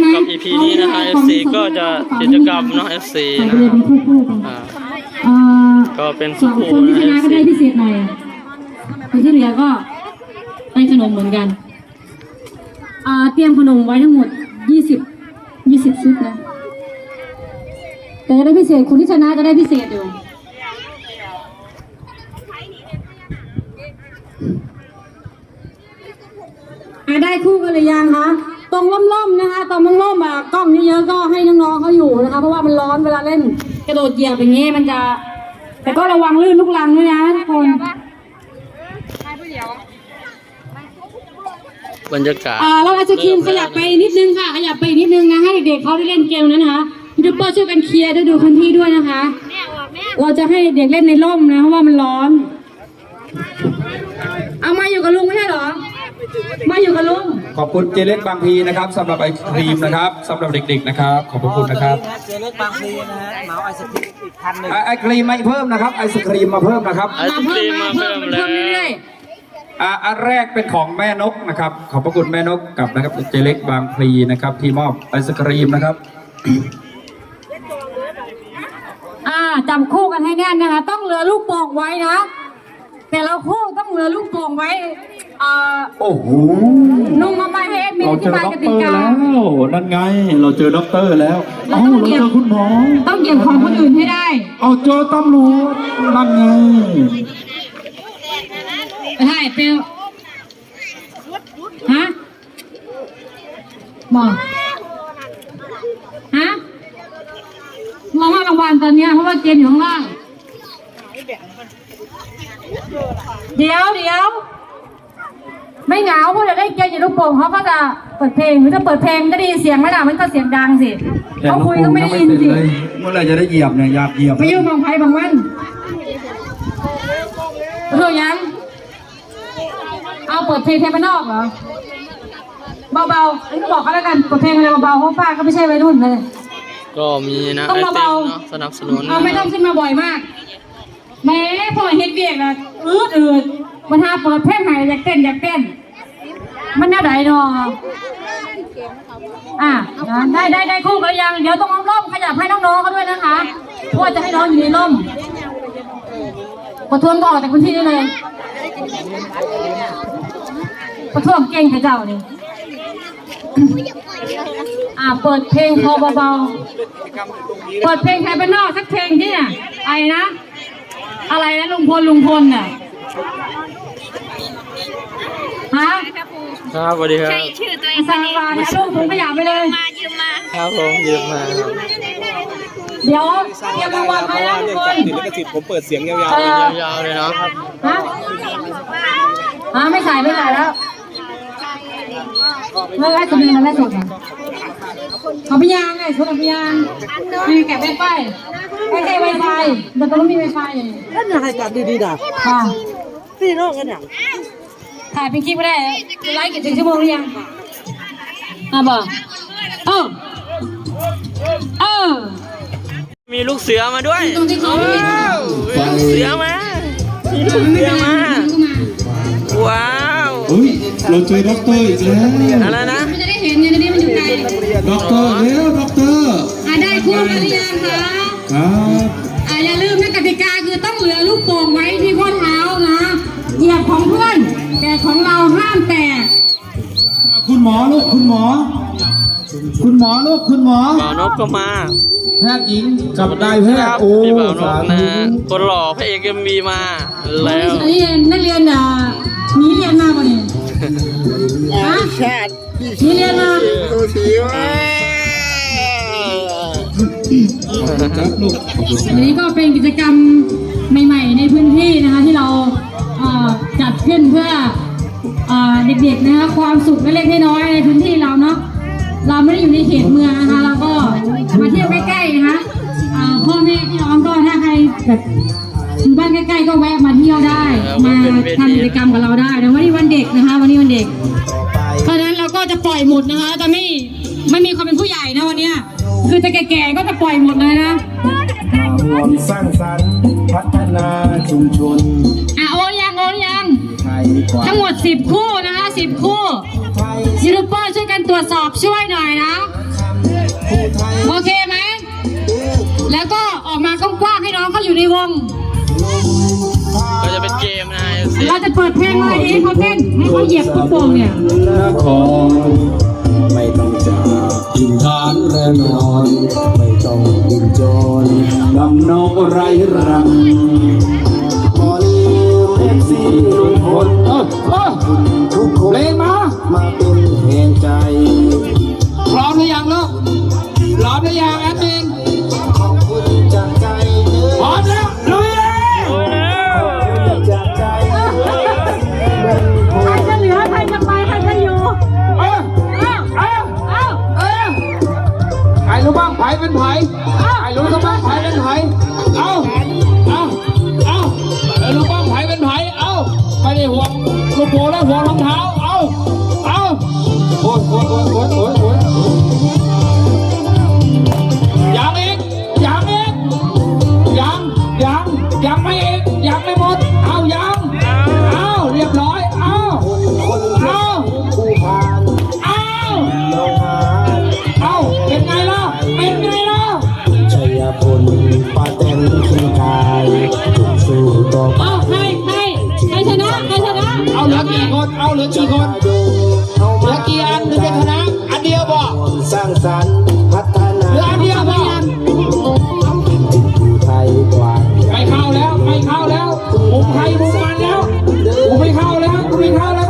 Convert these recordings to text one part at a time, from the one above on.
ไหมกับ EP นี้นะคะ FC ก็จะกิจกรรมเนาะ FC ใส่นะไปเลยเป็นคู่คู่ๆกันอ่าเอ่อก็เป็นสคู่องคู่คนที่ชนะนะ ก็ FC ได้พิเศษหน่อยคนที่เหลือก็ได้ขนมเหมือนกันอ่าเตรียมขนมไว้ทั้งหมดยี่สิบยี่สิบชุดนะแต่จะได้พิเศษคนที่ชนะจะได้พิเศษอยู่อะได้คู่กันหรือยังคะ ตรงล่มๆนะคะตรงล่มๆอะกล้องเยอะๆก็ให้น้องๆเขาอยู่นะคะ เพราะว่ามันร้อนเวลาเล่นกระโดดเหยียบอย่างงี้มันจะ แต่ก็ระวังลื่นลูกลังด้วยนะทุกคนบรรยากาศอ่าเราไอศครีมขยับไปนิดนึงค่ะ ขยับไปนิดนึงนะให้เด็กๆเขาได้เล่นเกมนั้นนะคะยูทูบเบอร์ช่วยกันเคลียร์ด้วยดูพื้นที่ด้วยนะคะ เราจะให้เด็กเล่นในร่มนะเพราะว่ามันร้อน เอามาอยู่กับลุงไม่ใช่เหรอ มาอยู่กับลุงขอบคุณเจเล็กบางพีนะครับสำหรับไอศครีมนะครับสำหรับเด็กๆนะครับ ขอบพระคุณนะครับเจเล็กบางพลีนะฮะเหมาไอศครีมอีกพันหนึ่งไอไอศครีมมาเพิ่มนะครับไอศครีมมาเพิ่มนะครับไอศครีมมาเพิ่มแล้เพิ่มเรื่วอยอ่าอันแรกเป็นของแม่นกนะครับ ขอบพระคุณแม่นกกับนะครับเจเล็กบางพลีนะครับ ที่มอบไอศครีมนะครับๆอ่าจำคู่กันให้แน่นนะคะ ต้องเหลือลูกโป่งไว้นะ แต่ละคู่ต้องเหลือลูกโป่งไว้ อ่าโอ้โหนุ่งมาไม่ให้เอ็ดมินเราอเจธิอบายด็อกกเตติอร์กา แล้ว นั่นไง เราเจอด็อกเตอร์แล้วเราเอ้าต้องเราเหยียเจบอคุณหมอ ต้องเหยียบของคนอื่นให้ได้ เอาเจอตำรวจนั่นไงไม่ใช่เปลวฮะบอกฮะมองว่ารางวัลตอนเนี้ยเพราะว่าเกมอยู่ข้างล่าง เดี๋ยวเดี๋ยว ไม่เหงาเพราะจะได้เกมอยู่ลูกโป่งเขาก็จะเปิดเพลงหรือจะเปิดเพลงจะได้ยินเสียงไหมล่ะมันก็เสียงดังสิเขาคุยก็ไม่ได้ยินสิเมื่อไหรจะได้เหยียบเนี่ยอยากเหยียบไปยุ่งบางไพ่บางวันเออยังเอาเปิดเพลงเทปนอกเหรอเบาๆอันนี้ก็บอกกันแล้วกันเปิดเพลงอะไรเบาๆเพราะป้าก็ไม่ใช่วัยรุ่นเลยก็มีนะต้ไอองติเบามๆเนาะสนับสนุนเอาไม่ต้องขึ้นมาบ่อยมากแหม่พอเฮ็ดเวียกนะอืดอืดมันหาเปิดเพลงใหม่อยากเต้นอยากเต้น มันน่าไหนเนาะอะได้ได้ได้คู่กันยังเดี๋ยวต้องเอาร่มขยับให้น้องๆเขาด้วยนะคะเพราะว่าจะให้น้องอยู่ในร่มประท้วงก็ออกจากพื้นที่ได้เลยประท้วงเก่งค่ะเจ้านี่อ่าเปิดเพลงพอเบาๆเปิดเพลงไทยบ้านนอกสักเพลงที่น่ะไอ้นะ อะไรนะลุงพลลุงพลน่ะฮะ ครับสวัสดีครับชื่อตัวเอไอ้งซาลาเนี่ยลูกผมขยับไปเลย มายืมมาครับผมยืมมาครับเดี๋ยวเตรียมรางวัลไว้นะทุกคนติดลิขสิทธิ์ผมเปิดเสียงยาวเออยาวๆเลยเนาะฮะฮะไม่ใส่ไม่ใส่แล้วเลิกไล่สมิงกันไล่สดอะเอาไปยางไงชุดเอาไปยางมีแกะไวไฟไม่ใช่ไวไฟเดี๋ยวต้องมีไวไฟอยู่ๆนั่นอะไรกันดีๆนะค่ะพี่น้องกันอย่าง ถ่ายเป็นคลิปไม่ได้ไลฟ์กี่ถึงชั่วโมงหรือยังอะบอกเออเออมีลูกเสือมาด้วยตรงที่เขาว้าวมีลูกเสือมามีลูกเสือมา ว้าวเฮ้ยเราเจอด็อกเตอร์อีกแล้วอะไรนะ คุณหมอลูกคุณหมอ คุณหมอลูกคุณหมอ บ่าวนกก็มาแพทย์หญิงกับนายแพทครับย์โอ้พี่บ่าวนสากนะธุคนหล่อพระเอกเอ็มบีมาแล้ว อันนี้นักเรียนอะหนีเรียนมาป่ะเนี่ยฮะแชทหนีเรียนมาดูสีว่าครับลูกขอบคุณอันนี้ก็เป็นกิจกรรมใหม่ ๆ ในพื้นที่นะคะที่เราเอ่อจัดขึ้นเพื่อ เด็กๆนะคะความสุขเล็กๆน้อยๆในพื้นที่เราเนาะเราไม่ได้อยู่ในเขตเมืองนะคะเราก็มาเที่ยวใกล้ๆนะคะพ่อแม่พี่น้องก็ถ้าใครแบบอยู่บ้านใกล้ๆก็แวะมาเที่ยวได้ มาทำกิจกรรมกับเราได้นะวันนี้วันเด็กนะคะ วันนี้วันเด็ก เพราะฉะนั้นเราก็จะปล่อยหมดนะคะจะไม่ไม่มีความเป็นผู้ใหญ่นะวันเนี้ยคือจะแก่ๆก็จะปล่อยหมดเลยนะรวมสร้างสรรค์พัฒนาชุมชน ทั้งหมด 10 คู่นะคะ10 คู่ยูทูบเบอร์ช่วยกันตรวจสอบช่วยหน่อยนะ โอเคไหม แล้วก็ออกมากว้างๆให้น้องเขาอยู่ในวง ก็จะเป็นเกมนะเราจะเปิดเพลงอะไรดีเขาเต้นให้เขาเหยียบกระโปรงเนี่ยไม่ต้องจากินทานและนอน ไม่ต้องกินจนลำนกไรรัง เอฟซีลุงพลเออเออทุกคนเพลงมา มาเป็นเพลงใจ พร้อมหรือยังลูกพร้อมหรือยังแอดมินขอบคุณจากใจพร้อมแล้วลุยเลยจากใจใครจะเหลือใครจะไปใครจะอยู่เออเอ้าเออเอ้าเออใครรู้บ้างไผเป็นไผใครรู้ก็บ้างไผเป็นไผเอาเอาเอาเออรู้บ้างไผเป็น ไผเอาไม่ได้ห่วงลูกโป่งแล้วห่วงรองเท้า เอาเอาโอ้ยโอ้ยโอ้ยโอ้ยโอ้ย เหลือกี่คนเหลือกี่อันถึงจะชนะ อันเดียวบอกสร้างสรรค์พัฒนาเหลืออันเดียวบอกไทยกว้างใหญ่ไม่เข้าแล้ว ไม่เข้าแล้วมุมใครมุมมันแล้วผมไม่เข้าแล้วผมไม่เข้าแล้ว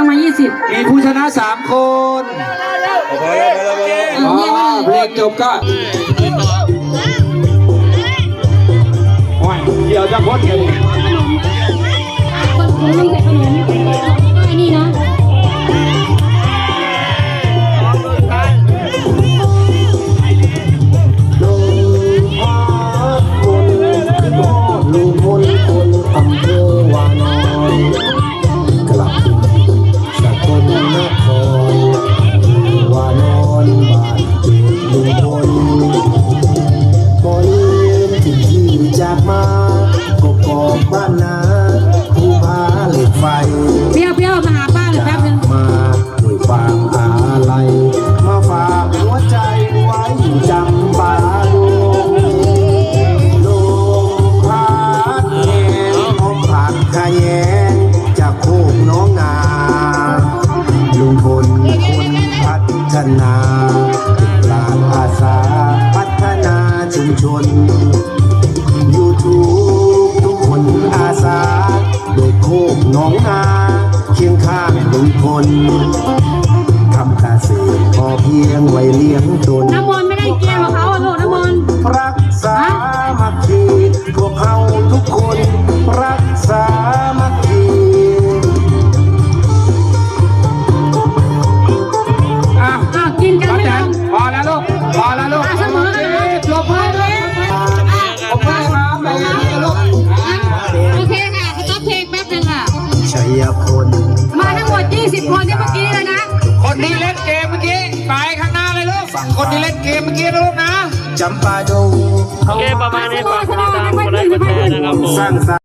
อกมายี่สิบนั่งมายี่สิบมีผู้ชนะสามคนเออเงียบไปเพเลลยงจบก็โอ้ยเดี๋ยวจะพ้นกันคน คนที่เล่นเกมเมื่อกี้นะลูกนะ จำปาดงโอเคประมาณนี้ฝากติดตามกดไลค์กดแชร์นะครับผม สร้างสรรค์